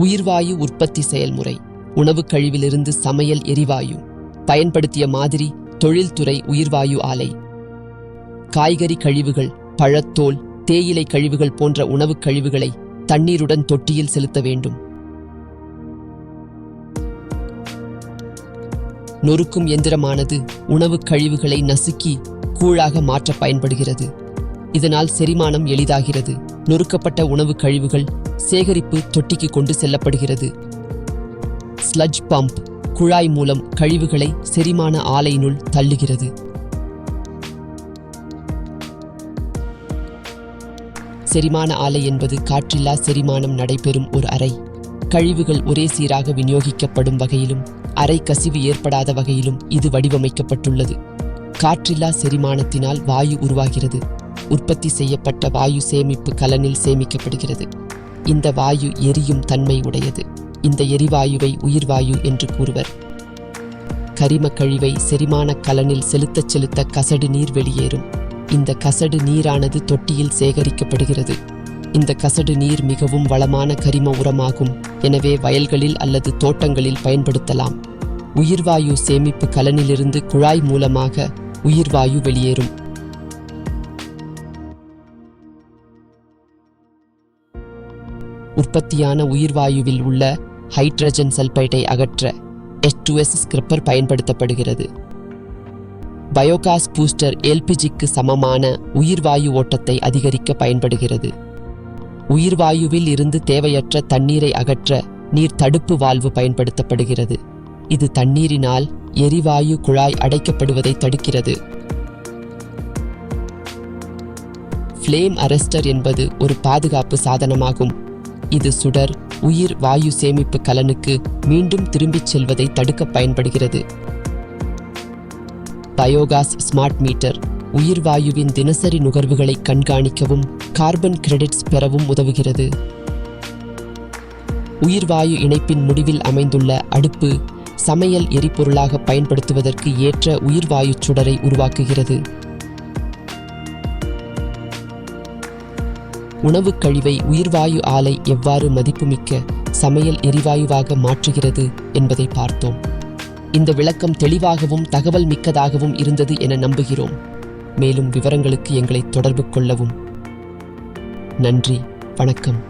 உயிர்வாயு உற்பத்தி செயல்முறை உணவு கழிவிலிருந்து சமையல் எரிவாயு பயன்படுத்திய மாதிரி தொழில்துறை உயிர்வாயு ஆலை. காய்கறி கழிவுகள் பழத்தோல் தேயிலை கழிவுகள் போன்ற உணவுக் கழிவுகளை தண்ணீருடன் தொட்டியில் செலுத்த வேண்டும். நொறுக்கும் எந்திரமானது உணவுக் கழிவுகளை நசுக்கி கூழாக மாற்ற பயன்படுகிறது. இதனால் செரிமானம் எளிதாகிறது. நொறுக்கப்பட்ட உணவுக் கழிவுகள் சேகரிப்பு தொட்டிக்கு கொண்டு செல்லப்படுகிறது. ஸ்லஜ் பம்ப் குழாய் மூலம் கழிவுகளை செரிமான ஆலையினுள் தள்ளுகிறது. செரிமான ஆலை என்பது காற்றில்லா செரிமானம் நடைபெறும் ஒரு அறை. கழிவுகள் ஒரே சீராக விநியோகிக்கப்படும் வகையிலும் அறை கசிவு ஏற்படாத வகையிலும் இது வடிவமைக்கப்பட்டுள்ளது. காற்றில்லா செரிமானத்தினால் வாயு உருவாகிறது. உற்பத்தி செய்யப்பட்ட வாயு சேமிப்பு கலனில் சேமிக்கப்படுகிறது. இந்த வாயு எரியும் தன்மை உடையது. இந்த எரிவாயுவை உயிர்வாயு என்று கூறுவர். கரிம கழிவை செரிமான கலனில் செலுத்தச் செலுத்த கசடு நீர் வெளியேறும். இந்த கசடு நீரானது தொட்டியில் சேகரிக்கப்படுகிறது. இந்த கசடு நீர் மிகவும் வளமான கரிம உரமாகும். எனவே வயல்களில் அல்லது தோட்டங்களில் பயன்படுத்தலாம். உயிர்வாயு சேமிப்பு கலனிலிருந்து குழாய் மூலமாக உயிர்வாயு வெளியேறும். உற்பத்தியான உயிர்வாயுவில் உள்ள ஹைட்ரஜன் சல்பைடை அகற்ற H2S ஸ்கிரிப்பர் பயன்படுத்தப்படுகிறது. பயோகாஸ் பூஸ்டர் எல்பிஜிக்கு சமமான உயிர்வாயு ஓட்டத்தை அதிகரிக்க பயன்படுகிறது. உயிர்வாயுவில் இருந்து தேவையற்ற தண்ணீரை அகற்ற நீர் தடுப்பு வால்வு பயன்படுத்தப்படுகிறது. இது தண்ணீரினால் எரிவாயு குழாய் அடைக்கப்படுவதை தடுக்கிறது. ஃப்ளேம் அரஸ்டர் என்பது ஒரு பாதுகாப்பு சாதனமாகும். இது சுடர் உயிர் வாயு சேமிப்பு கலனுக்கு மீண்டும் திரும்பிச் செல்வதை தடுக்க பயன்படுகிறது. பயோகாஸ் ஸ்மார்ட் மீட்டர் உயிர் வாயுவின் தினசரி நுகர்வுகளை கண்காணிக்கவும் கார்பன் கிரெடிட்ஸ் பெறவும் உதவுகிறது. உயிர்வாயு இணைப்பின் முடிவில் அமைந்துள்ள அடுப்பு சமையல் எரிபொருளாக பயன்படுத்துவதற்கு ஏற்ற உயிர்வாயு சுடரை உருவாக்குகிறது. உணவுக் கழிவை உயிர்வாயு ஆலை எவ்வாறு மதிப்புமிக்க சமையல் எரிவாயுவாக மாற்றுகிறது என்பதை பார்த்தோம். இந்த விளக்கம் தெளிவாகவும் தகவல் மிக்கதாகவும் இருந்தது என நம்புகிறோம். மேலும் விவரங்களுக்கு எங்களை தொடர்பு கொள்ளவும். நன்றி வணக்கம்.